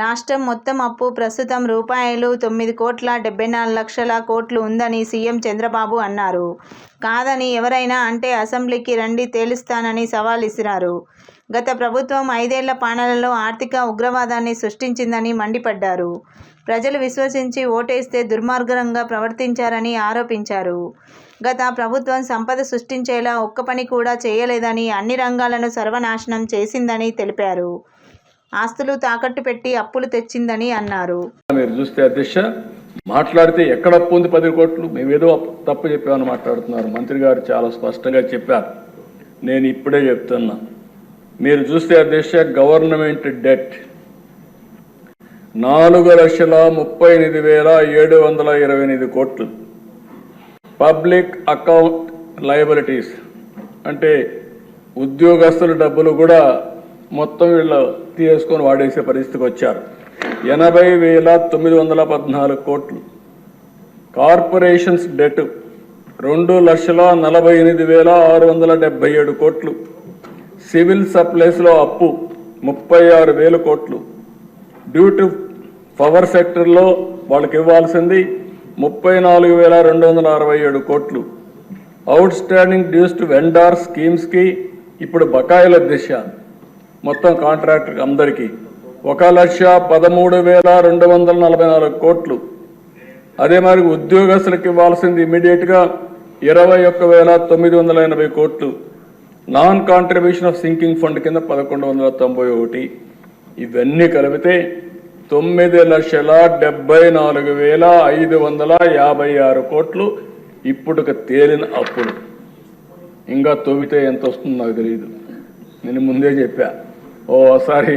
రాష్ట్రం మొత్తం అప్పు ప్రస్తుతం రూపాయలు తొమ్మిది కోట్ల డెబ్బై నాలుగు లక్షల కోట్లు ఉందని సీఎం చంద్రబాబు అన్నారు. కాదని ఎవరైనా అంటే అసెంబ్లీకి రండి తేలుస్తానని సవాల్ విసిరారు గత ప్రభుత్వం ఐదేళ్ళ పాలనలో ఆర్థిక ఉగ్రవాదాన్ని సృష్టించిందని మండిపడ్డారు. ప్రజలు విశ్వసించి ఓటేస్తే దుర్మార్గంగా ప్రవర్తించారని ఆరోపించారు. గత ప్రభుత్వం సంపద సృష్టించేలా ఒక్క పని కూడా చేయలేదని అన్ని రంగాలను సర్వనాశనం చేసిందని తెలిపారు. ఆస్తులు తాకట్టు పెట్టి అప్పులు తెచ్చిందని అన్నారు. మీరు చూస్తే అధ్యక్ష మాట్లాడితే ఎక్కడ అప్పు ఉంది పది కోట్లు? మేమేదో తప్పు చెప్పామని మాట్లాడుతున్నారు. మంత్రి గారు చాలా స్పష్టంగా చెప్పారు. నేను ఇప్పుడే చెప్తున్నా. మీరు చూస్తే అధ్యక్ష గవర్నమెంట్ డెట్ నాలుగు లక్షల ముప్పై ఎనిమిది వేల ఏడు వందల ఇరవై ఎనిమిది కోట్లు. పబ్లిక్ అకౌంట్ లయబిలిటీస్ అంటే ఉద్యోగస్తుల డబ్బులు కూడా మొత్తం వీళ్ళు తీసుకొని వాడేసే పరిస్థితికి వచ్చారు. ఎనభై వేల తొమ్మిది వందల పద్నాలుగు కోట్లు. కార్పొరేషన్స్ డెట్ రెండు లక్షల నలభై ఎనిమిది వేల ఆరు వందల డెబ్బై ఏడు కోట్లు. సివిల్ సప్లైస్లో అప్పు ముప్పై ఆరు వేల కోట్లు. డ్యూ టు పవర్ సెక్టర్లో వాళ్ళకి ఇవ్వాల్సింది ముప్పై నాలుగు వేల రెండు వందల అరవై ఏడు కోట్లు. Outstanding dues to vendor స్కీమ్స్కి ఇప్పుడు బకాయిల దిశ. మొత్తం కాంట్రాక్టర్ అందరికీ ఒక లక్ష పదమూడు వేల రెండు వందల నలభై నాలుగు కోట్లు. అదే మరి ఉద్యోగస్తులకు ఇవ్వాల్సింది ఇమీడియట్గా ఇరవై ఒక్క వేల తొమ్మిది వందల ఎనభై కోట్లు. Non contribution of sinking fund కింద పదకొండు వందల తొంభై ఒకటి. ఇవన్నీ కలిపితే తొమ్మిది లక్షల డెబ్బై నాలుగు వేల ఐదు వందల యాభై ఆరు కోట్లు ఇప్పుడుక తేలిన అప్పులు. ఇంకా తవ్వితే ఎంత వస్తుందో నాకు తెలియదు నేను ముందే చెప్పా. ఓసారి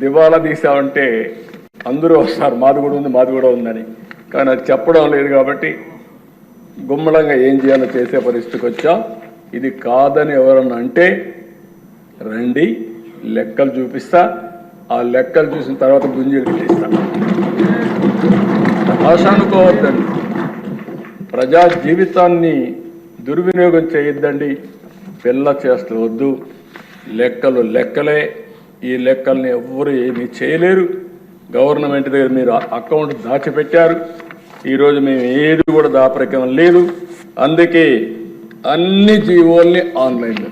దివాలా తీసామంటే అందరూ వస్తారు. మాది కూడా ఉంది మాది కూడా ఉందని. కానీ అది చెప్పడం లేదు కాబట్టి గుమ్మడంగా ఏం చేయాలో చేసే పరిస్థితికి వచ్చాం. ఇది కాదని ఎవరన్నా అంటే రండి లెక్కలు చూపిస్తా. ఆ లెక్కలు చూసిన తర్వాత గుంజీలు తీస్తా ఆశ అనుకోవద్దండి ప్రజా జీవితాన్ని దుర్వినియోగం చేయొద్దండి. పిల్ల చేస్తూ వద్దు. లెక్కలు లెక్కలే. ఈ లెక్కల్ని ఎవ్వరు ఏమీ చేయలేరు. గవర్నమెంట్ దగ్గర మీరు అకౌంట్ దాచిపెట్టారు. ఈరోజు మేము ఏది కూడా దాపరికం లేదు. అందుకే అన్ని జీవోల్ని ఆన్లైన్లో